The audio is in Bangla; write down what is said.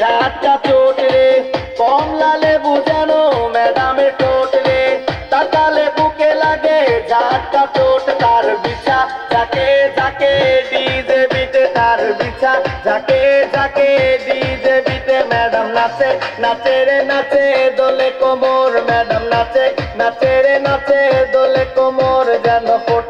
ঝাটকা চোটলে কমলা লেবু যেন ম্যাডামের টোটলে তাকালে বুকে লাগে ঝাটকা চোট তার বিছা যাকে যাকে ডিজে বিটে, তার বিছা যাকে যাকে ডিজে বিটে। ম্যাডাম নাচে নাচে রে, নাচে দোলে কোমর। ম্যাডাম নাচে নাচে রে, নাচে দোলে কোমর যেন ফোট।